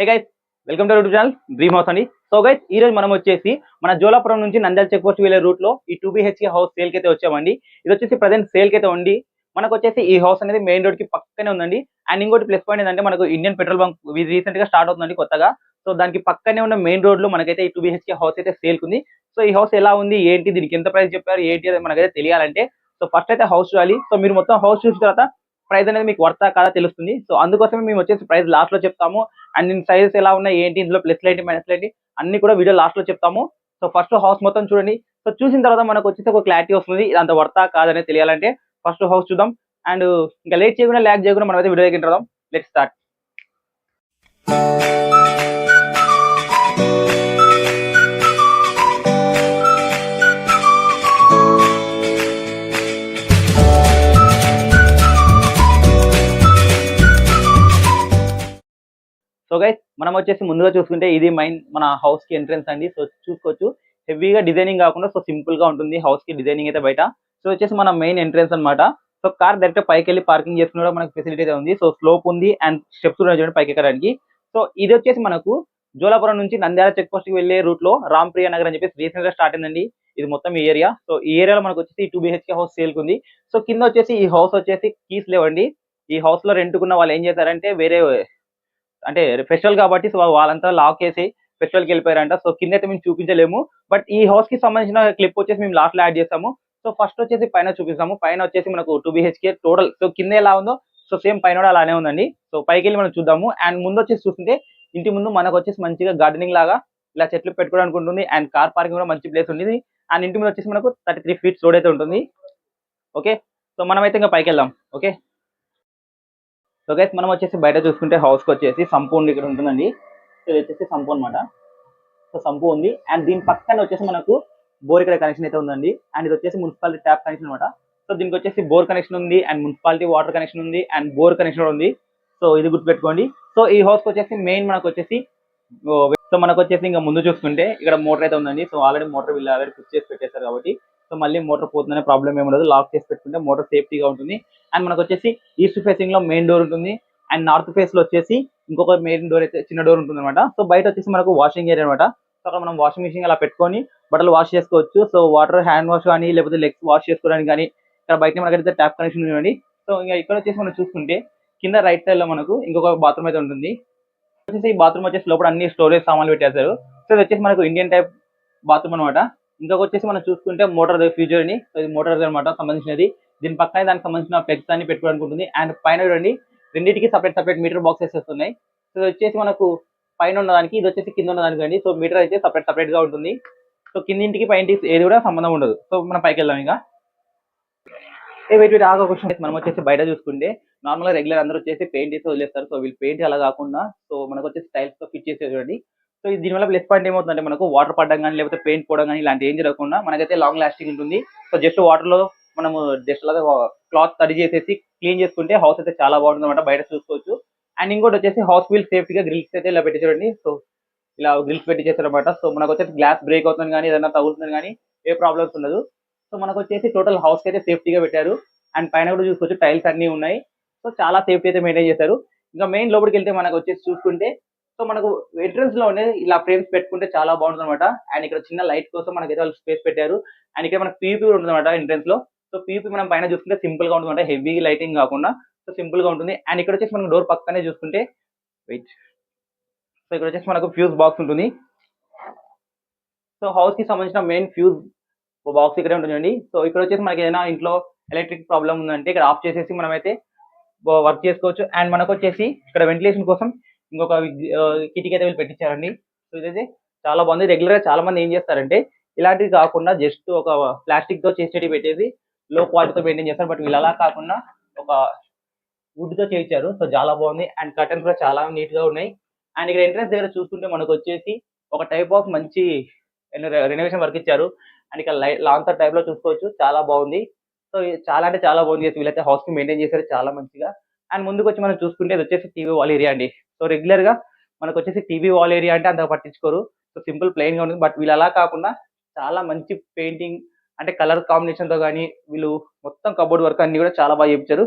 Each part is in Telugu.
Hey guys welcome to YouTube channel dream house అండి సో గైస్ ఈ రోజు మనం వచ్చేసి మన జోలాపురం నుంచి నంద్యాల చెక్ పోస్ట్ వెళ్ళే రూట్లో ఈ టూ బిహెచ్కే హౌస్ సేల్ కైతే అయితే వచ్చామండి. ఇది వచ్చేసి ప్రజెంట్ సేల్ కైతే అయితే ఉంది. మనకు వచ్చేసి ఈ హౌస్ అనేది మెయిన్ రోడ్కి పక్కనే ఉందండి. అండ్ ఇంకోటి ప్లస్ పాయింట్ ఏంటంటే మనకు ఇండియన్ పెట్రోల్ బంక్ రీసెంట్గా స్టార్ట్ అవుతుందండి కొత్తగా. సో దానికి పక్కనే ఉన్న మెయిన్ రోడ్లో మనకైతే ఈ టూ బిహెచ్కే హౌస్ అయితే సేల్ ఉంది. సో ఈ హౌస్ ఎలా ఉంది ఏంటి దీనికి ఎంత ప్రైస్ చెప్పారు ఏంటి అనేది మనకైతే తెలియాలంటే సో ఫస్ట్ అయితే హౌస్ చూడాలి. సో మీరు మొత్తం హౌస్ చూసిన తర్వాత ప్రైస్ అనేది మీకు వర్తా కాదా తెలుస్తుంది. సో అందుకోసమే మేము వచ్చేసి ప్రైస్ లాస్ట్లో చెప్తాము. అండ్ దీని సైజెస్ ఎలా ఉన్నాయి ఏంటి ఇందులో ప్లస్ ఏంటి మైనస్ ఏంటి అన్ని కూడా వీడియో లాస్ట్లో చెప్తాము. సో ఫస్ట్ హౌస్ మొత్తం చూడండి. సో చూసిన తర్వాత మనకు వచ్చేసి ఒక క్లారిటీ వస్తుంది. ఇది అంత వర్తా కాదని తెలియాలంటే ఫస్ట్ హౌస్ చూద్దాం. అండ్ ఇంకా లేట్ చేయకుండా ల్యాక్ చేయకుండా మనం అయితే వీడియో దగ్గర రాదాం లెట్ స్టార్ట్ సో గైస్ మనం వచ్చేసి ముందుగా చూసుకుంటే ఇది మైన్ మన హౌస్కి ఎంట్రన్స్ అండి. సో చూసుకోవచ్చు. హెవీగా డిజైనింగ్ కాకుండా సో సింపుల్గా ఉంటుంది హౌస్కి డిజైనింగ్ అయితే బయట. సో వచ్చేసి మన మెయిన్ ఎంట్రన్స్ అన్నమాట. సో కార్ డైరెక్ట్ పైకి వెళ్ళి పార్కింగ్ చేసుకుని మనకి ఫెసిలిటీ అయితే ఉంది. సో స్లోప్ ఉంది అండ్ స్టెప్స్ కూడా చూడండి పైకి ఎక్కడానికి. సో ఇది వచ్చేసి మనకు జోలాపురం నుంచి నంద్యాల చెక్ పోస్ట్కి వెళ్ళే రూట్లో రాంప్రియ నగర్ అని చెప్పేసి రీసెంట్గా స్టార్ట్ అయిందండి. ఇది మొత్తం ఈ ఏరియా సో ఈ ఏరియాలో మనకు వచ్చేసి టూ బిహెచ్కే హౌస్ సేల్ ఉంది సో కింద. వచ్చేసి ఈ హౌస్ వచ్చేసి కీస్ లేవండి. ఈ హౌస్లో రెంట్కున్న వాళ్ళు ఏం చేశారంటే వేరే అంటే ఫెస్టివల్ కాబట్టి సో వాళ్ళంతా లాక్ చేసి ఫెస్టివల్కి వెళ్ళిపోయారంట. సో కింద అయితే మేము చూపించలేము. బట్ ఈ హౌస్కి సంబంధించిన క్లిప్ వచ్చేసి మేము లాస్ట్లో యాడ్ చేస్తాము. సో ఫస్ట్ వచ్చేసి పైన చూపిస్తాము. పైన వచ్చేసి మనకు టూ బిహెచ్కే టోటల్ సో కింద ఎలా ఉందో సో సేమ్ పైన కూడా అలానే ఉందండి. సో పైకి వెళ్ళి మనం చూద్దాము. అండ్ ముందు వచ్చేసి చూస్తుంటే ఇంటి ముందు మనకు వచ్చేసి మంచిగా గార్డెనింగ్ లాగా ఇలా చెట్లు పెట్టుకోవడానికి ఉంటుంది. అండ్ కార్ పార్కింగ్ కూడా మంచి ప్లేస్ ఉంటుంది. అండ్ ఇంటి ముందు వచ్చేసి మనకు థర్టీ త్రీ ఫీట్స్ రోడ్ అయితే ఉంటుంది. ఓకే సో మనమైతే ఇంకా పైకి వెళ్దాం. ఓకే సో గైస్ మనం వచ్చేసి బయట చూసుకుంటే హౌస్కి వచ్చేసి సంపూర్ణ ఇక్కడ ఉంటుందండి. సో ఇది వచ్చేసి సంపూ అన్నమాట. సో సంపూ ఉంది. అండ్ దీని పక్కన వచ్చేసి మనకు బోర్ ఇక్కడ కనెక్షన్ అయితే ఉందండి. అండ్ ఇది వచ్చేసి మున్సిపాలిటీ ట్యాప్ కనెక్షన్ అనమాట సో దీనికి వచ్చేసి బోర్ కనెక్షన్ ఉంది. అండ్ మున్సిపాలిటీ వాటర్ కనెక్షన్ ఉంది. అండ్ బోర్ కనెక్షన్ ఉంది. సో ఇది గుర్తుపెట్టుకోండి. సో ఈ హౌస్కి వచ్చేసి మెయిన్ మనకు వచ్చేసి సో మనకు వచ్చేసి ఇంకా ముందు చూసుకుంటే ఇక్కడ మోటార్ అయితే ఉందండి. సో ఆల్రెడీ మోటార్ వీళ్ళు ఆల్రెడీ ఫిక్స్ చేసి పెట్టేశారు కాబట్టి సో మళ్ళీ మోటార్ పోతుందనే ప్రాబ్లం ఏమి ఉండదు. లాక్ చేసి పెట్టుకుంటే మోటార్ సేఫ్టీగా ఉంటుంది. అండ్ మనకు వచ్చేసి ఈస్ట్ ఫేసింగ్లో మెయిన్ డోర్ ఉంటుంది. అండ్ నార్త్ ఫేస్లో వచ్చేసి ఇంకొక మెయిన్ డోర్ అయితే చిన్న డోర్ ఉంటుంది అనమాట సో బయట వచ్చేసి మనకు వాషింగ్ ఏరియా అనమాట సో అక్కడ మనం వాషింగ్ మిషన్ అలా పెట్టుకొని బట్టలు వాష్ చేసుకోవచ్చు. సో వాటర్ హ్యాండ్ వాష్ కానీ లేకపోతే లెగ్స్ వాష్ చేసుకోవడానికి కానీ ఇక్కడ బయట మనకైతే ట్యాప్ కనెక్షన్ ఉందండి సో ఇంకా ఇక్కడ వచ్చేసి మనం చూసుకుంటే కింద రైట్ సైడ్లో మనకు ఇంకొక బాత్రూమ్ అయితే ఉంటుంది. వచ్చేసి ఈ బాత్రూమ్ వచ్చేసి లోపల అన్ని స్టోరేజ్ సామాన్లు పెట్టేస్తారు సో ఇది వచ్చేసి మనకు ఇండియన్ టైప్ బాత్రూమ్ అనమాట ఇంకొక వచ్చేసి మనం చూసుకుంటే మోటార్ ఫ్యూచర్ అని ఇది మోటార్ అనమాట సంబంధించినది. దీని పక్కనే దానికి సంబంధించిన ప్లగ్స్ అన్ని పెట్టుకోవడానికి ఉంటుంది అండ్ పైన చూడండి రెండింటికి సపరేట్ సపరేట్ మీటర్ బాక్సెస్ వస్తున్నాయి. సో ఇది వచ్చేసి మనకు పైన ఉన్నదానికి ఇది వచ్చేసి కింద ఉన్నదానికి అండి. సో మీటర్ అయితే సపరేట్ సపరేట్గా ఉంటుంది. సో కిందింటికి పైంటికి ఏది కూడా సంబంధం ఉండదు. సో మనం పైకి వెళ్దాం ఇంకా. ఏ వెయిట్ వెయిట్ ఆగ క్వశ్చన్ మనం వచ్చేసి బయట చూసుకుంటే నార్మల్గా రెగ్యులర్ అందరూ వచ్చేసి పెయింట్ చేసి వదిలేస్తారు. సో వీళ్ళు పెయింట్ అలా కాకుండా సో మనకు వచ్చేసి టైల్స్తో ఫిట్ చేసి చూడండి. సో దీనివల్ల ప్లస్ పాయింట్ ఏమవుతుందంటే మనకు వాటర్ పడడం కానీ లేకపోతే పెయింట్ పోవడం కానీ ఇలాంటి ఏం జరగకుండా మనకైతే లాంగ్ లాస్టింగ్ ఉంటుంది. సో జస్ట్ వాటర్లో మనము జస్ట్ లాగా క్లాత్ తడి చేసేసి క్లీన్ చేసుకుంటే హౌస్ అయితే చాలా బాగుంటుంది అనమాట బయట చూసుకోవచ్చు. అండ్ ఇంకోటి వచ్చేసి హౌస్ వీల్ సేఫ్టీగా గ్రిల్స్ అయితే ఇలా పెట్టి చూడండి సో ఇలా గ్రిల్స్ పెట్టి చేస్తారనమాట సో మనకు వచ్చేసి గ్లాస్ బ్రేక్ అవుతుంది కానీ ఏదైనా తగులుతుంది కానీ ఏ ప్రాబ్లమ్స్ ఉండదు. సో మనకు వచ్చేసి టోటల్ హౌస్ అయితే సేఫ్టీగా పెట్టారు. అండ్ పైన కూడా చూసుకోవచ్చు టైల్స్ అన్ని ఉన్నాయి. సో చాలా సేఫ్టీ అయితే మెయింటైన్ చేశారు. ఇంకా మెయిన్ లోపలికి వెళ్తే మనకు వచ్చేసి చూసుకుంటే సో మనకు ఎంట్రన్స్లోనే ఇలా ఫ్రేమ్స్ పెట్టుకుంటే చాలా బాగుంటుంది అనమాట అండ్ ఇక్కడ చిన్న లైట్ కోసం మనకైతే వాళ్ళు స్పేస్ పెట్టారు. అండ్ ఇక్కడ మనకి పీపీ ఉంటుంది అనమాట ఎంట్రన్స్లో. సో పీపీ మనం పైన చూసుకుంటే సింపుల్గా ఉంటుంది అంటే హెవీ లైటింగ్ కాకుండా. సో సింపుల్గా ఉంటుంది. అండ్ ఇక్కడ వచ్చేసి మనం డోర్ పక్కనే చూసుకుంటే వెయిట్ సో ఇక్కడ వచ్చేసి మనకు ఫ్యూజ్ బాక్స్ ఉంటుంది. సో హౌస్కి సంబంధించిన మెయిన్ ఫ్యూజ్ బాక్స్ ఇక్కడే ఉంటుందండి సో ఇక్కడ వచ్చేసి మనకి ఏదైనా ఇంట్లో ఎలక్ట్రిక్ ప్రాబ్లం ఉందంటే ఇక్కడ ఆఫ్ చేసేసి మనమైతే వర్క్ చేసుకోవచ్చు. అండ్ మనకు వచ్చేసి ఇక్కడ వెంటిలేషన్ కోసం ఇంకొక కిటికీ అయితే వీళ్ళు పెట్టించారండి. సో ఇదైతే చాలా బాగుంది. రెగ్యులర్గా చాలా మంది ఏం చేస్తారంటే ఇలాంటివి కాకుండా జస్ట్ ఒక ప్లాస్టిక్తో చేసేటి పెట్టేసి లో క్వాలిటీతో మెయింటైన్ చేస్తారు. బట్ వీళ్ళు అలా కాకుండా ఒక వుడ్తో చేయించారు. సో చాలా బాగుంది. అండ్ కర్టన్స్ కూడా చాలా నీట్గా ఉన్నాయి. అండ్ ఇక్కడ ఎంట్రన్స్ దగ్గర చూసుకుంటే మనకు వచ్చేసి ఒక టైప్ ఆఫ్ మంచి రెనోవేషన్ వర్క్ ఇచ్చారు. అండ్ ఇక్కడ లాంతర్ టైప్లో చూసుకోవచ్చు. చాలా బాగుంది. సో చాలా అంటే చాలా బాగుంది. వీళ్ళైతే హౌస్కి మెయింటైన్ చేశారు. చాలా మంచిగా. అండ్ ముందుకు వచ్చి మనం చూసుకుంటే ఇది వచ్చేసి టీవీ వాల్ ఏరియా అండి. సో రెగ్యులర్గా మనకు వచ్చేసి టీవీ వాల్ ఏరియా అంటే అంత పట్టించుకోరు. సో సింపుల్ ప్లెయిన్గా ఉంటుంది. బట్ వీళ్ళు అలా కాకుండా చాలా మంచి పెయింటింగ్ అంటే కలర్ కాంబినేషన్తో కానీ వీళ్ళు మొత్తం కబోర్డ్ వర్క్ అన్ని కూడా చాలా బాగా చేయించారు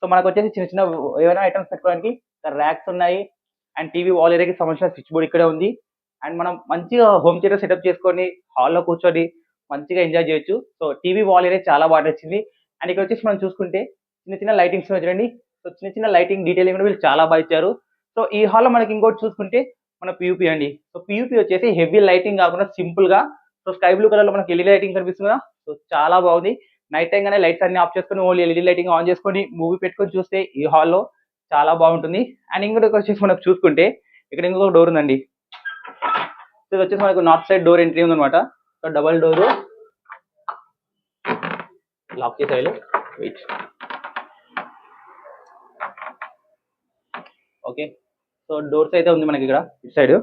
సో మనకు వచ్చేసి చిన్న చిన్న ఏమైనా ఐటమ్స్ పెట్టుకోవడానికి ర్యాక్స్ ఉన్నాయి. అండ్ టీవీ వాల్ ఏరియాకి సంబంధించిన స్విచ్ బోర్డ్ ఇక్కడే ఉంది. అండ్ మనం మంచిగా హోమ్ థియేటర్ సెటప్ చేసుకొని హాల్లో కూర్చొని మంచిగా ఎంజాయ్ చేయొచ్చు. సో టీవీ వాల్ ఏరియా చాలా బాగా నచ్చింది. అండ్ ఇక్కడ వచ్చేసి మనం చూసుకుంటే చిన్న చిన్న లైటింగ్స్ చూడండి. సో చిన్న చిన్న లైటింగ్ డీటెయిలింగ్ కూడా వీళ్ళు చాలా బాగా ఇచ్చారు. సో ఈ హాల్లో మనకి ఇంకోటి చూసుకుంటే మన పియూపీ అండి. సో పియూపీ వచ్చేసి హెవీ లైటింగ్ కాకుండా సింపుల్గా సో స్కై బ్లూ కలర్లో మనకి ఎల్ఈడి లైటింగ్ కనిపిస్తుంది కదా. సో చాలా బాగుంది. నైట్ టైం గానే లైట్స్ అన్ని ఆఫ్ చేసుకొని ఓన్లీ ఎల్ఈడి లైటింగ్ ఆన్ చేసుకొని మూవీ పెట్టుకొని చూస్తే ఈ హాల్లో చాలా బాగుంటుంది. అండ్ ఇంకోటి వచ్చేసి మనకు చూసుకుంటే ఇక్కడ ఇంకొక డోర్ ఉందండి. సో ఇది వచ్చేసి మనకు నార్త్ సైడ్ డోర్ ఎంట్రీ ఉందన్నమాట. సో డబల్ డోర్ లాక్ చేసే వెయిట్ ఓకే. సో డోర్స్ అయితే ఉంది మనకి ఇక్కడ ఇటు సైడ్.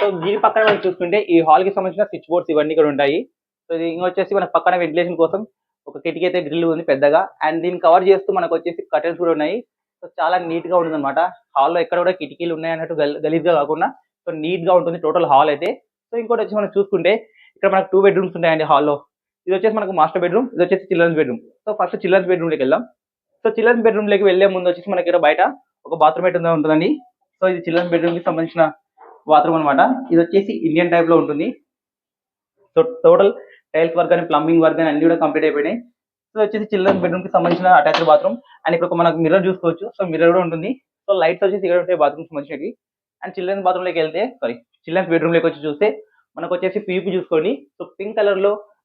సో దీని పక్కన మనం చూసుకుంటే ఈ హాల్కి సంబంధించిన స్విచ్ బోర్డ్స్ ఇవన్నీ ఇక్కడ ఉంటాయి. సో ఇది వచ్చేసి మన పక్కన వెంటిలేషన్ కోసం ఒక కిటికీ అయితే గ్రిల్ ఉంది పెద్దగా. అండ్ దీన్ని కవర్ చేస్తూ మనకు వచ్చేసి కర్టెన్స్ కూడా ఉన్నాయి. సో చాలా నీట్గా ఉంటుంది అనమాట హాల్లో ఎక్కడ కూడా కిటికీలు ఉన్నాయి అన్నట్టు గల్- గలీజ్గా కాకుండా సో నీట్గా ఉంటుంది టోటల్ హాల్ అయితే. సో ఇంకోటి వచ్చి మనం చూసుకుంటే ఇక్కడ మనకు టూ బెడ్రూమ్స్ ఉంటాయండి హాల్లో. ఇది వచ్చేసి మనకు మాస్టర్ బెడ్రూమ్ ఇది వచ్చేసి children's bedroom so first children's bedroom వెళ్దాం. సో చిల్డ్రన్స్ బెడ్రూమ్లోకి వెళ్ళే ముందు వచ్చేసి మనకి ఇక్కడ బయట ఒక బాత్రూమ్ అయితే ఉంటుందండి. సో ఇది చిల్డ్రన్స్ బెడ్రూమ్కి సంబంధించిన బాత్రూమ్ అన్నమాట. ఇది వచ్చేసి ఇండియన్ టైప్లో ఉంటుంది. సో టోటల్ టైల్స్ వర్క్ అని ప్లంబింగ్ వర్క్ అని అన్ని కూడా కంప్లీట్ అయిపోయినాయి. సో వచ్చేసి చిల్డ్రన్స్ బెడ్రూమ్కి సంబంధించిన అటాచ్డ్ బాత్రూమ్ అండ్ ఇక్కడ ఒక మనకు మిర్రర్ చూసుకోవచ్చు. సో మిర్రర్ కూడా ఉంటుంది. సో లైట్స్ వచ్చేసి ఇక్కడ ఉంటాయి బాత్రూమ్ సంబంధించినవి. అండ్ చిల్డ్రన్స్ బాత్రూమ్లోకి వెళ్తే సారీ చిల్డ్రన్స్ బెడ్రూమ్లోకి వచ్చి చూస్తే మనకు వచ్చేసి పీపీ చూసుకోండి. సో పింక్ కలర్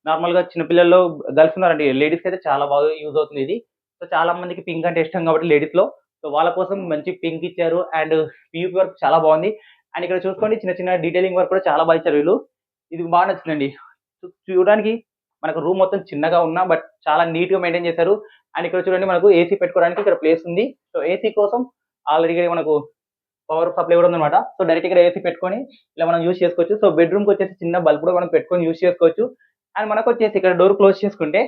నార్మల్గా చిన్న పిల్లల్లో గర్ల్స్ ఉన్నారండి. లేడీస్ అయితే చాలా బాగా యూజ్ అవుతుంది ఇది. సో చాలా మందికి పింక్ అంటే ఇష్టం కాబట్టి లేడీస్లో. సో వాళ్ళ కోసం మంచి పింక్ ఇచ్చారు అండ్ పీయూపీ వర్క్ చాలా బాగుంది. అండ్ ఇక్కడ చూసుకోండి చిన్న చిన్న డీటెయిలింగ్ వర్క్ కూడా చాలా బాగా ఇచ్చారు వీళ్ళు. ఇది బాగా నచ్చిందండి చూడడానికి మనకు రూమ్ మొత్తం చిన్నగా ఉన్నా బట్ చాలా నీట్గా మెయింటైన్ చేశారు. అండ్ ఇక్కడ చూడండి మనకు ఏసీ పెట్టుకోవడానికి ఇక్కడ ప్లేస్ ఉంది. సో ఏసీ కోసం ఆల్రెడీ మనకు పవర్ సప్లై కూడా ఉందన్నమాట. సో డైరెక్ట్ ఇక్కడ ఏసీ పెట్టుకొని ఇలా మనం యూస్ చేసుకోవచ్చు. సో బెడ్రూమ్కి వచ్చేసి చిన్న బల్బ్ కూడా మనం పెట్టుకొని యూస్ చేసుకోవచ్చు. అండ్ మనకు వచ్చేసి ఇక్కడ డోర్ క్లోజ్ చేసుకుంటే.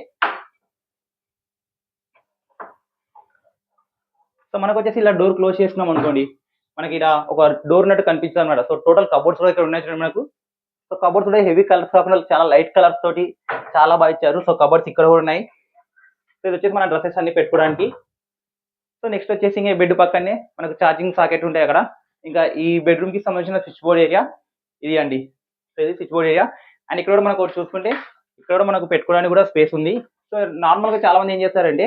సో మనకు వచ్చేసి ఇలా డోర్ క్లోజ్ చేసుకున్నాం అనుకోండి. మనకి ఇలా ఒక డోర్ ఉన్నట్టు కనిపిస్తుంది అనమాట సో టోటల్ కబోర్డ్స్ కూడా ఇక్కడ ఉన్నాయి చూడండి మనకు. సో కబోర్డ్స్ కూడా హెవీ కలర్స్ కాకుండా చాలా లైట్ కలర్స్ తోటి చాలా బాగా ఇచ్చారు. సో కబోర్డ్స్ ఇక్కడ కూడా ఉన్నాయి. సో ఇది వచ్చేసి మన డ్రెస్సెస్ అన్ని పెట్టుకోవడానికి. సో నెక్స్ట్ వచ్చేసి ఇంకా బెడ్ పక్కనే మనకు ఛార్జింగ్ సాకెట్ ఉంటాయి అక్కడ. ఇంకా ఈ బెడ్రూమ్కి సంబంధించిన స్విచ్ బోర్డ్ ఏరియా ఇది అండి. సో ఇది స్విచ్ బోర్డ్ ఏరియా. అండ్ ఇక్కడ కూడా మనకు ఒకటి చూసుకుంటే ఇక్కడ కూడా మనకు పెట్టుకోవడానికి కూడా స్పేస్ ఉంది. సో నార్మల్గా చాలా మంది ఏం చేస్తారంటే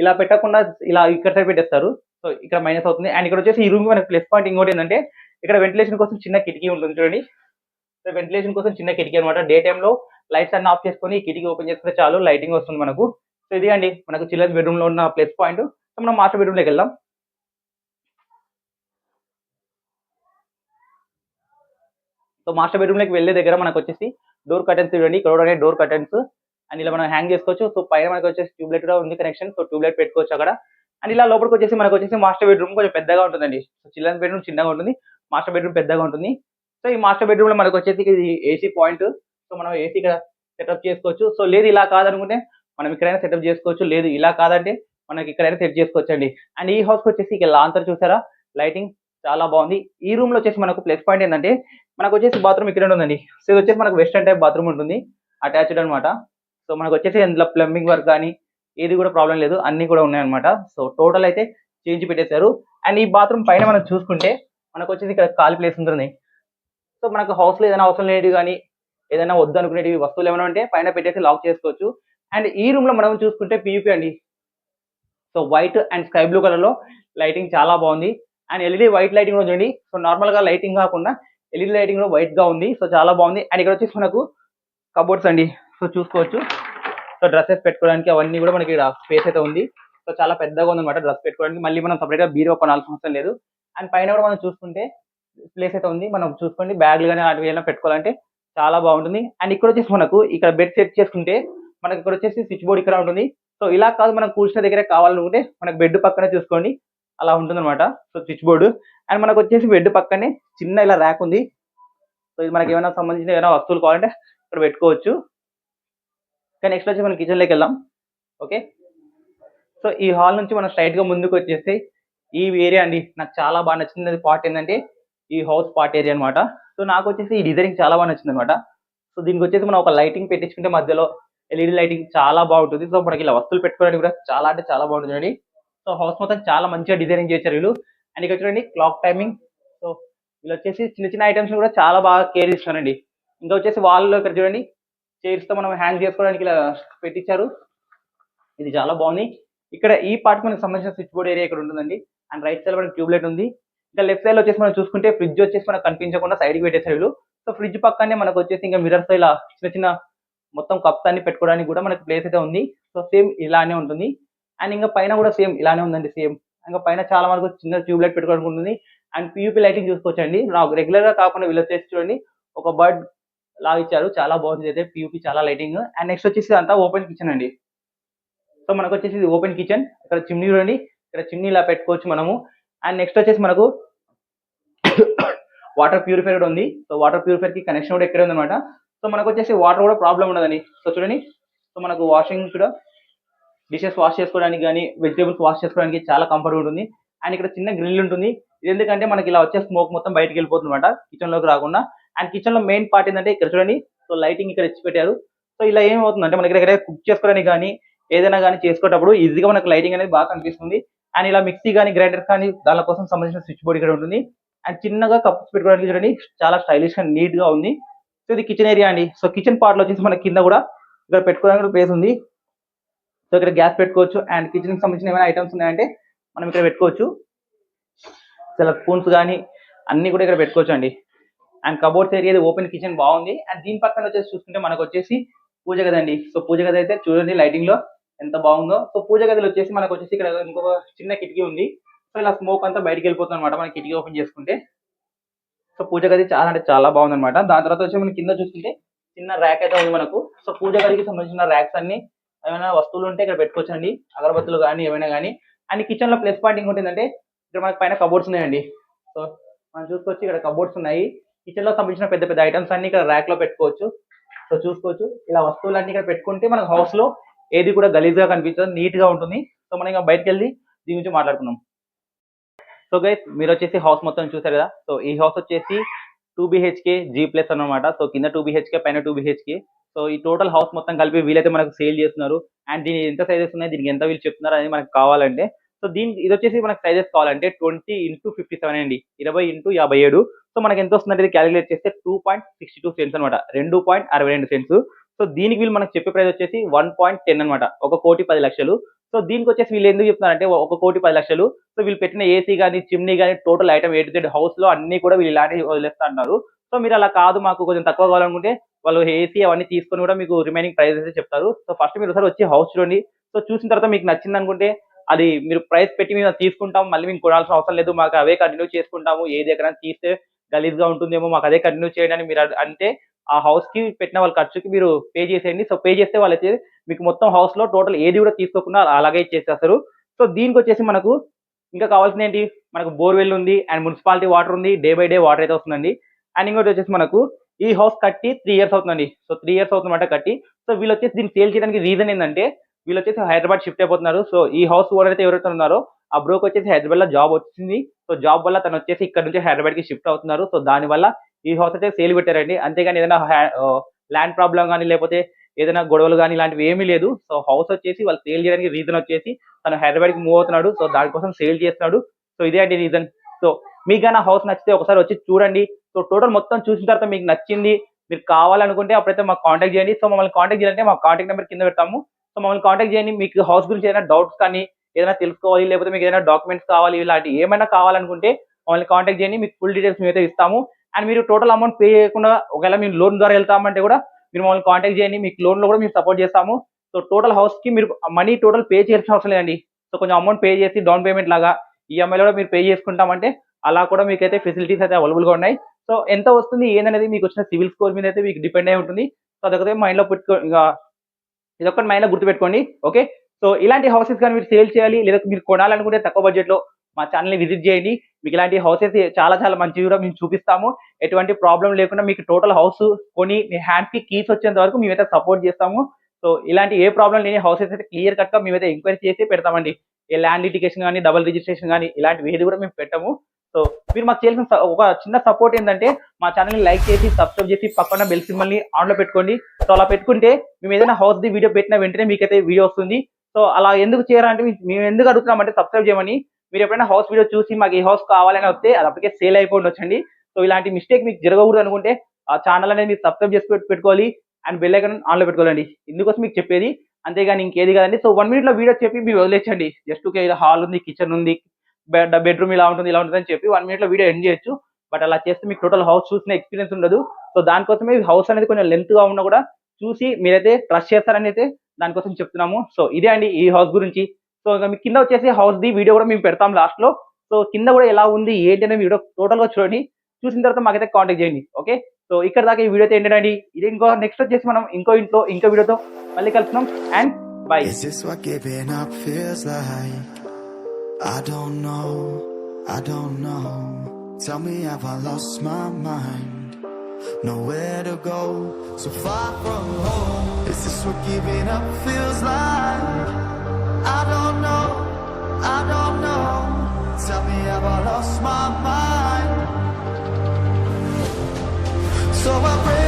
ఇలా పెట్టకుండా ఇలా ఇక్కడ సైడ్ పెట్టేస్తారు. సో ఇక్కడ మైనస్ అవుతుంది. అండ్ ఇక్కడ వచ్చేసి ఈ రూమ్ మనకి ప్లస్ పాయింట్ ఇంకోటి ఏంటంటే ఇక్కడ వెంటిలేషన్ కోసం చిన్న కిటికీ ఉంటుంది చూడండి. సో వెంటిలేషన్ కోసం చిన్న కిటికీ అనమాట డే టైంలో లైట్స్ అన్ని ఆఫ్ చేసుకొని కిటికీ ఓపెన్ చేస్తే చాలు లైటింగ్ వస్తుంది మనకు. సో ఇది అండి మనకు చిల్డ్రన్స్ బెడ్రూమ్లో ఉన్న ప్లస్ పాయింట్. సో మనం మాస్టర్ బెడ్రూమ్లోకి వెళ్దాం. సో మాస్టర్ బెడ్రూమ్లోకి వెళ్ళే దగ్గర మనకు వచ్చేసి డోర్ కర్టెన్స్ చూడండి. ఇక్కడ కూడా డోర్ కర్టెన్స్ అండ్ ఇలా మనం హ్యాంగ్ చేసుకోవచ్చు. సో పైన మనకు వచ్చేసి ట్యూబ్లైట్ కూడా ఉంది కనెక్షన్ సో ట్యూబ్లైట్ పెట్టుకోవచ్చు అక్కడ. అండ్ ఇలా లోపలికి వచ్చేసి మనకు వచ్చేసి మాస్టర్ బెడ్రూమ్ కొంచెం పెద్దగా ఉంటుందండి. చిల్డ్రన్ బెడ్రూమ్ చిన్నగా ఉంటుంది. మాస్టర్ బెడ్రూమ్ పెద్దగా ఉంటుంది. సో ఈ మాస్టర్ బెడ్రూమ్లో మనకు వచ్చేసి ఇది ఏసీ పాయింట్ సో మనం ఏసీ ఇక్కడ సెటప్ చేసుకోవచ్చు. సో లేదు ఇలా కాదనుకుంటే మనం ఇక్కడైనా సెటప్ చేసుకోవచ్చు. లేదు ఇలా కాదంటే మనకి ఇక్కడైనా సెట్ చేసుకోవచ్చు అండి అండ్ ఈ హౌస్ వచ్చేసి ఇక లాంతర్ చూసారా? లైటింగ్ చాలా బాగుంది. ఈ రూమ్లో వచ్చేసి మనకు ప్లస్ పాయింట్ ఏంటంటే మనకు వచ్చేసి బాత్రూమ్ ఇక్కడ ఉందండి సో ఇది వచ్చేసి మనకు వెస్టర్న్ టైప్ బాత్రూమ్ ఉంటుంది. అటాచ్డ్ అన్నమాట. సో మనకు వచ్చేసి ఇందులో ప్లంబింగ్ వర్క్ కానీ ఏది కూడా ప్రాబ్లం లేదు. అన్ని కూడా ఉన్నాయన్నమాట. సో టోటల్ అయితే చేంజ్ పెట్టేశారు. అండ్ ఈ బాత్రూమ్ పైన మనం చూసుకుంటే మనకు వచ్చేసి ఇక్కడ ఖాళీ ప్లేస్ ఉంటుంది. సో మనకు హౌస్లో ఏదైనా అవసరం లేనివి కానీ ఏదైనా వద్దు అనుకునేటివి వస్తువులు ఏమైనా ఉంటే పైన పెట్టేసి లాక్ చేసుకోవచ్చు. అండ్ ఈ రూమ్లో మనం చూసుకుంటే పీయూపీ అండి. So white and sky blue కలర్లో లైటింగ్ చాలా బాగుంది. అండ్ ఎల్ఈడి వైట్ లైటింగ్ కూడా చూడండి. సో నార్మల్గా లైటింగ్ కాకుండా ఎల్ఈడి లైటింగ్ కూడా వైట్గా ఉంది. సో చాలా బాగుంది. అండ్ ఇక్కడ వచ్చేసి మనకు కబోర్డ్స్ అండి. సో చూసుకోవచ్చు. సో డ్రెస్సెస్ పెట్టుకోవడానికి అవన్నీ కూడా మనకి ఇక్కడ స్పేస్ అయితే ఉంది. సో చాలా పెద్దగా ఉందన్నమాట డ్రెస్ పెట్టుకోవడానికి. మళ్ళీ మనం సపరేట్గా బీరో కొనాల్సిన అవసరం లేదు. అండ్ పైన కూడా మనం చూసుకుంటే ప్లేస్ అయితే ఉంది. మనం చూసుకోండి. బ్యాగ్లు కానీ అవి ఏమైనా పెట్టుకోవాలంటే చాలా బాగుంటుంది. అండ్ ఇక్కడ వచ్చేసి మనకు ఇక్కడ బెడ్ సెట్ చేసుకుంటే మనకి ఇక్కడ వచ్చేసి స్విచ్ బోర్డ్ ఇక్కడ ఉంటుంది. సో ఇలా కాదు. మనం కూర్చున్న దగ్గరే కావాలనుకుంటే మనకు బెడ్ పక్కన చూసుకోండి. అలా ఉంటుందన్నమాట. సో స్విచ్ బోర్డు అండ్ మనకు వచ్చేసి బెడ్ పక్కనే చిన్న ఇలా ర్యాక్ ఉంది. సో ఇది మనకి ఏమైనా సంబంధించిన ఏమైనా వస్తువులు కావాలంటే ఇక్కడ పెట్టుకోవచ్చు. కానీ నెక్స్ట్ వచ్చి మనం కిచెన్లోకి వెళ్దాం. ఓకే సో ఈ హాల్ నుంచి మనం స్ట్రైట్గా ముందుకు వచ్చేసి ఈ ఏరియా అండి. నాకు చాలా బాగా నచ్చింది. పార్ట్ ఏంటంటే ఈ హౌస్ పార్ట్ ఏరియా అన్నమాట. సో నాకు వచ్చేసి ఈ డిజైనింగ్ చాలా బాగా నచ్చింది అనమాట సో దీనికి వచ్చేసి మనం ఒక లైటింగ్ పెట్టించుకుంటే మధ్యలో ఎల్ఈడి లైటింగ్ చాలా బాగుంటుంది. సో మనకి ఇలా వస్తువులు పెట్టుకోవడానికి కూడా చాలా అంటే చాలా బాగుంటుంది సో హౌస్ మొత్తం చాలా మంచిగా డిజైనింగ్ చేశారు వీళ్ళు. అండ్ ఇక్కడ చూడండి క్లాక్ టైమింగ్. సో వీళ్ళు వచ్చేసి చిన్న చిన్న ఐటమ్స్ కూడా చాలా బాగా కేర్ ఇస్తున్నారండి ఇంకా వచ్చేసి వాళ్ళు ఇక్కడ చూడండి చైర్స్తో మనం హ్యాంగ్ చేసుకోవడానికి ఇలా పెట్టించారు. ఇది చాలా బాగుంది. ఇక్కడ ఈ పార్ట్ మనకి సంబంధించిన స్విచ్ బోర్డ్ ఏరియా ఇక్కడ ఉంటుందండి. అండ్ రైట్ సైడ్ మనకి ట్యూబ్లైట్ ఉంది. ఇంకా లెఫ్ట్ సైడ్ వచ్చేసి మనం చూసుకుంటే ఫ్రిడ్జ్ వచ్చేసి మనకు కనిపించకుండా సైడ్కి పెట్టేసారు వీళ్ళు. సో ఫ్రిడ్జ్ పక్కనే మనకు వచ్చేసి ఇంకా మిరర్స్ ఇలా చిన్న చిన్న మొత్తం కప్స్ అన్ని పెట్టుకోవడానికి కూడా మనకి ప్లేస్ అయితే ఉంది. సో సేమ్ ఇలానే ఉంటుంది. అండ్ ఇంకా పైన కూడా సేమ్ ఇలానే ఉందండి సేమ్ ఇంకా పైన చాలా వరకు చిన్న ట్యూబ్ లైట్ పెట్టుకోవడానికి ఉంటుంది. అండ్ పియూపీ లైటింగ్ చూసుకోవచ్చండి. నాకు రెగ్యులర్గా కాకుండా వీళ్ళు వచ్చేసి చూడండి ఒక బర్డ్ లాగా ఇచ్చారు. చాలా బాగుంది అయితే పియూపీ చాలా లైటింగ్ అండ్ నెక్స్ట్ వచ్చేసి అంతా ఓపెన్ కిచెన్ అండి. సో మనకు వచ్చేసి ఇది ఓపెన్ కిచెన్ ఇక్కడ చిమ్నీ చూడండి. ఇక్కడ చిమ్నీ ఇలా పెట్టుకోవచ్చు మనము. అండ్ నెక్స్ట్ వచ్చేసి మనకు వాటర్ ప్యూరిఫైర్ కూడా ఉంది. సో వాటర్ ప్యూరిఫైర్కి కనెక్షన్ కూడా ఇక్కడే ఉందన్నమాట. సో మనకు వచ్చేసి వాటర్ కూడా ప్రాబ్లం ఉండదండి. సో చూడండి. సో మనకు వాషింగ్ కూడా డిషెస్ వాష్ చేసుకోవడానికి కానీ వెజిటేబుల్స్ వాష్ చేసుకోవడానికి చాలా కంఫర్ట్ ఉంటుంది. అండ్ ఇక్కడ చిన్న గ్రిల్ ఉంటుంది. ఇది ఎందుకంటే మనకి ఇలా వచ్చే స్మోక్ మొత్తం బయటకు వెళ్ళిపోతుంది అనమాట కిచెన్లోకి రాకుండా. అండ్ కిచెన్లో మెయిన్ పార్ట్ ఏంటంటే ఇక్కడ చూడండి సో లైటింగ్ ఇక్కడ ఇచ్చి పెట్టారు. సో ఇలా ఏమవుతుందంటే మనకి ఇక్కడ కుక్ చేసుకోవడానికి కానీ ఏదైనా కానీ చేసుకునేటప్పుడు ఈజీగా మనకు లైటింగ్ అనేది బాగా కనిపిస్తుంది. అండ్ ఇలా మిక్సీ కానీ గ్రైండర్ కానీ దాని కోసం సంబంధించిన స్విచ్ బోర్డ్ ఇక్కడ ఉంటుంది. అండ్ చిన్నగా కప్స్ పెట్టుకోవడానికి చూడండి చాలా స్టైలిష్గా నీట్గా ఉంది. సో ఇది కిచెన్ ఏరియా అండి. సో కిచెన్ పార్ట్లో వచ్చేసి మన కింద కూడా ఇక్కడ పెట్టుకోవడానికి ప్లేస్ ఉంది. సో ఇక్కడ గ్యాస్ పెట్టుకోవచ్చు. అండ్ కిచెన్కి సంబంధించిన ఏమైనా ఐటమ్స్ ఉన్నాయంటే మనం ఇక్కడ పెట్టుకోవచ్చు. చాలా స్పూన్స్ కానీ అన్ని కూడా ఇక్కడ పెట్టుకోవచ్చు అండి and cupboards area open kitchen బాగుంది. అండ్ దీని పక్కన వచ్చేసి చూసుకుంటే మనకు వచ్చేసి పూజ గది అండి. సో పూజ గది అయితే చూడండి లైటింగ్లో ఎంత బాగుందో. సో పూజ గదిలో వచ్చేసి మనకు వచ్చేసి ఇక్కడ ఇంకొక చిన్న కిటికీ ఉంది. సో ఇలా స్మోక్ అంతా బయటికి వెళ్ళిపోతుంది అనమాట మన కిటికీ ఓపెన్ చేసుకుంటే. సో పూజ గది చాలా అంటే చాలా బాగుంది అనమాట దాని తర్వాత వచ్చి మనం కింద చూసుకుంటే చిన్న ర్యాక్ అయితే ఉంది మనకు. సో పూజ గదికి సంబంధించిన ర్యాక్స్ అన్ని ఏమైనా వస్తువులు ఉంటే ఇక్కడ పెట్టుకోవచ్చు అండి అగరబత్తులు కానీ ఏమైనా కానీ అండ్ కిచెన్లో ప్లస్ పాయింట్ ఇంకోటిందంటే ఇక్కడ మనకి పైన కబోర్డ్స్ ఉన్నాయండి. సో మనం చూసుకోవచ్చు ఇక్కడ కబోర్డ్స్ ఉన్నాయి. కిచెన్లో సంబంధించిన పెద్ద పెద్ద ఐటమ్స్ అన్ని ఇక్కడ ర్యాక్లో పెట్టుకోవచ్చు. సో చూసుకోవచ్చు. ఇలా వస్తువులన్నీ ఇక్కడ పెట్టుకుంటే మనకు హౌస్లో ఏది కూడా గలీజ్గా కనిపించదు నీట్గా ఉంటుంది. సో మనం ఇంకా బయటకు వెళ్ళి దీని గురించి మాట్లాడుకున్నాం సో గైస్ మీరు వచ్చేసి హౌస్ మొత్తం చూసారు కదా? సో ఈ హౌస్ వచ్చేసి టూ బిహెచ్కే జీ ప్లస్ అన్నమాట. సో కింద టూ బిహెచ్కే పైన టూ బిహెచ్కే సో ఈ టోటల్ హౌస్ మొత్తం కలిపి వీలైతే మనకు సేల్ చేస్తున్నారు. అండ్ దీని ఎంత సైజెస్ ఉన్నాయి? దీనికి ఎంత వీళ్ళు చెప్తున్నారు అనేది మనకు కావాలంటే సో దీని ఇది వచ్చేసి మనకు సైజెస్ కావాలంటే ట్వంటీ ఇంటూ ఫిఫ్టీ సెవెన్ అండి. ఇరవై ఇంటూ యాభై ఏడు. సో మనకి ఎంత వస్తుందంటే ఇది క్యాలిక్యులేట్ చేస్తే two point sixty two cents అనమాట రెండు పాయింట్ అరవై రెండు సెంట్స్ సో దీనికి వీళ్ళు మనకు చెప్పే ప్రైస్ వచ్చేసి వన్ పాయింట్ టెన్ అనమాట ఒక కోటి పది లక్షలు. సో దీనికి వచ్చేసి వీళ్ళు ఎందుకు చెప్తున్నారంటే ఒక కోటి పది లక్షలు. సో వీళ్ళు పెట్టిన ఏసీ కానీ చిమ్నీ కానీ total item A to Z హౌస్లో అన్ని కూడా వీళ్ళు ఇలాంటివి వదిలేస్తా అంటున్నారు. సో మీరు అలా కాదు మాకు కొంచెం తక్కువ కావాలనుకుంటే వాళ్ళు ఏసీ అవన్నీ తీసుకొని కూడా మీకు రిమైనింగ్ ప్రైస్ అయితే చెప్తారు. సో ఫస్ట్ మీరు ఒకసారి వచ్చి హౌస్ చూడండి. సో చూసిన తర్వాత మీకు నచ్చింది అనుకుంటే అది మీరు ప్రైస్ పెట్టి మేము తీసుకుంటాం. మళ్ళీ మేము కొనాల్సిన అవసరం లేదు. మాకు అవే కంటిన్యూ చేసుకుంటాము. ఏది ఎక్కడ తీస్తే గలీజ్గా ఉంటుందేమో మాకు అదే కంటిన్యూ చేయండి అని మీరు అంటే ఆ హౌస్కి పెట్టిన వాళ్ళ ఖర్చుకి మీరు పే చేసేయండి. సో పే చేస్తే వాళ్ళైతే మీకు మొత్తం హౌస్లో టోటల్ ఏది కూడా తీసుకోకుండా అలాగే చేసేస్తారు. సో దీనికి వచ్చేసి మనకు ఇంకా కావాల్సింది ఏంటి? మనకు బోర్వెల్ ఉంది అండ్ మున్సిపాలిటీ వాటర్ ఉంది. డే బై డే వాటర్ అయితే వస్తుందండి. అండ్ ఇంకోటి వచ్చేసి మనకు ఈ హౌస్ కట్టి త్రీ ఇయర్స్ అవుతుందండి. సో త్రీ ఇయర్స్ అవుతుందన్నమాట కట్టి. సో వీళ్ళు వచ్చేసి దీన్ని సేల్ చేయడానికి రీజన్ ఏంటంటే వీళ్ళు వచ్చేసి హైదరాబాద్ షిఫ్ట్ అయిపోతున్నారు. సో ఈ హౌస్ ఓనర్ అయితే ఎవరైతే ఉన్నారో ఆ బ్రోక్ వచ్చేసి హైదరాబాద్లో జాబ్ వచ్చింది. సో జాబ్ వల్ల తను వచ్చేసి ఇక్కడ నుంచి హైదరాబాద్కి షిఫ్ట్ అవుతున్నారు. సో దాని వల్ల ఈ హౌస్ అయితే సేల్ పెట్టారండి. అంతేగాని ఏదైనా ల్యాండ్ ప్రాబ్లం కానీ లేకపోతే ఏదైనా గొడవలు కానీ ఇలాంటివి ఏమీ లేదు. సో హౌస్ వచ్చేసి వాళ్ళు సేల్ చేయడానికి రీజన్ వచ్చేసి తను హైదరాబాద్కి మూవ్ అవుతున్నాడు. సో దానికోసం సేల్ చేస్తున్నాడు. సో ఇదే అండి రీజన్ సో మీకు కానీ హౌస్ నచ్చితే ఒకసారి వచ్చి చూడండి. సో టోటల్ మొత్తం చూసిన తర్వాత మీకు నచ్చింది మీరు కావాలనుకుంటే అప్పుడైతే మాకు కాంటాక్ట్ చేయండి. సో మమ్మల్ని కాంటాక్ట్ చేయాలంటే మా కాంటాక్ట్ నెంబర్ కింద పెడతాము. సో మమ్మల్ని కాంటాక్ట్ చేయండి. మీకు హౌస్ గురించి ఏదైనా డౌట్స్ కానీ ఏదైనా తెలుసుకోవాలి లేకపోతే మీకు ఏదైనా డాక్యుమెంట్స్ కావాలి ఇలాంటి ఏమైనా కావాలనుకుంటే మమ్మల్ని కాంటాక్ట్ చేయండి. మీకు ఫుల్ డీటెయిల్స్ మేమైతే ఇస్తాము. అండ్ మీరు టోటల్ అమౌంట్ పే చేయకుండా ఒకవేళ మేము లోన్ ద్వారా వెళ్తామంటే కూడా మీరు మమ్మల్ని కాంటాక్ట్ చేయండి. మీకు లోన్లో కూడా మేము సపోర్ట్ చేస్తాము. సో టోటల్ హౌస్కి మీరు మనీ టోటల్ పే చేయాల్సిన అవసరం లేదండి. సో కొంచెం అమౌంట్ పే చేసి డౌన్ పేమెంట్ లాగా ఈఎంఐలో కూడా మీరు పే చేసుకుంటామంటే అలా కూడా మీకైతే ఫెసిలిటీస్ అయితే అవైలబుల్గా ఉన్నాయి. సో ఎంత వస్తుంది ఏందనేది మీకు వచ్చిన సివిల్ స్కోర్ మీద అయితే మీకు డిపెండ్ అయి ఉంటుంది. సో అదొకటి మైండ్లో పెట్టుకో ఇదొకటి మైండ్లో గుర్తుపెట్టుకోండి ఓకే? సో ఇలాంటి హౌసెస్ కానీ మీరు సేల్ చేయాలి లేదా మీరు కొనాలనుకుంటే తక్కువ బడ్జెట్లో మా ఛానల్ని విజిట్ చేయండి. మీకు ఇలాంటి హౌసెస్ చాలా చాలా మంచివి కూడా మేము చూపిస్తాము. ఎటువంటి ప్రాబ్లం లేకుండా మీకు టోటల్ హౌస్ కొని మీ హ్యాండ్కి కి కీస్ వచ్చేంత వరకు మేమైతే సపోర్ట్ చేస్తాము. సో ఇలాంటి ఏ ప్రాబ్లం లేని హౌసెస్ అయితే క్లియర్ కట్గా మేమైతే ఎంక్వైరీ చేసి పెడతామండి. ఏ ల్యాండ్ లిటికేషన్ కానీ డబుల్ రిజిస్ట్రేషన్ కానీ ఇలాంటివి ఏది కూడా మేము పెట్టము. సో మీరు మాకు చేయాల్సిన ఒక చిన్న సపోర్ట్ ఏంటంటే మా ఛానల్ని లైక్ చేసి సబ్స్క్రైబ్ చేసి పక్కన బెల్ సింబల్ని ఆన్లో పెట్టుకోండి. సో అలా పెట్టుకుంటే మేము ఏదైనా హౌస్ ది వీడియో పెట్టిన వెంటనే మీకైతే వీడియో వస్తుంది. సో అలా ఎందుకు చేయాలంటే మేము ఎందుకు అడుగుతున్నామంటే సబ్స్క్రైబ్ చేయమని. మీరు ఎప్పుడైనా హౌస్ వీడియో చూసి మాకు ఈ హౌస్ కావాలని వస్తే అది అప్పటికే సేల్ అయిపోయి వచ్చండి సో ఇలాంటి మిస్టేక్ మీకు జరగకూడదు అనుకుంటే ఆ ఛానల్ అనేది మీరు సబ్స్క్రైబ్ చేసి పెట్టుకోవాలి. అండ్ బెల్ ఐకన్ ఆన్లో పెట్టుకోవాలండి. ఇందుకోసం మీకు చెప్పేది అంతేగాని ఇంకేది కాదండి. సో వన్ మినిట్లో వీడియో చెప్పి మీరు వదిలేచండి జస్ట్ ఓకే హాల్ ఉంది కిచెన్ ఉంది బెడ్రూమ్ ఇలా ఉంటుంది ఇలా ఉంటుంది అని చెప్పి వన్ మినిట్లో వీడియో ఎండ్ చేయొచ్చు. బట్ అలా చేస్తే మీకు టోటల్ హౌస్ చూసిన ఎక్స్పీరియన్స్ ఉండదు. సో దానికోసమే హౌస్ అనేది కొంచెం లెంత్గా ఉన్నా కూడా చూసి మీరైతే ట్రస్ట్ చేస్తారని అయితే దానికోసం చెప్తున్నాము. సో ఇదే అండి ఈ హౌస్ గురించి. సో ఇక మీ కింద వచ్చేసి హౌస్ ది వీడియో కూడా మేము పెడతాం లాస్ట్లో. సో కింద కూడా ఎలా ఉంది ఏంటి అనే వీడియో టోటల్గా చూడండి. చూసిన తర్వాత మాకైతే కాంటాక్ట్ చేయండి. ఓకే సో ఇక్కడ దాకా ఈ వీడియో అయితే ఏంటండి ఇది ఇంకో నెక్స్ట్ వచ్చేసి మనం ఇంకో ఇంట్లో ఇంకో వీడియోతో మళ్ళీ కలుస్తున్నాం and bye I don't know, I don't know. Tell me, have I lost my mind? Nowhere to go, so far from home. Is this what giving up feels like? I don't know, I don't know. Tell me, have I lost my mind? So I pray.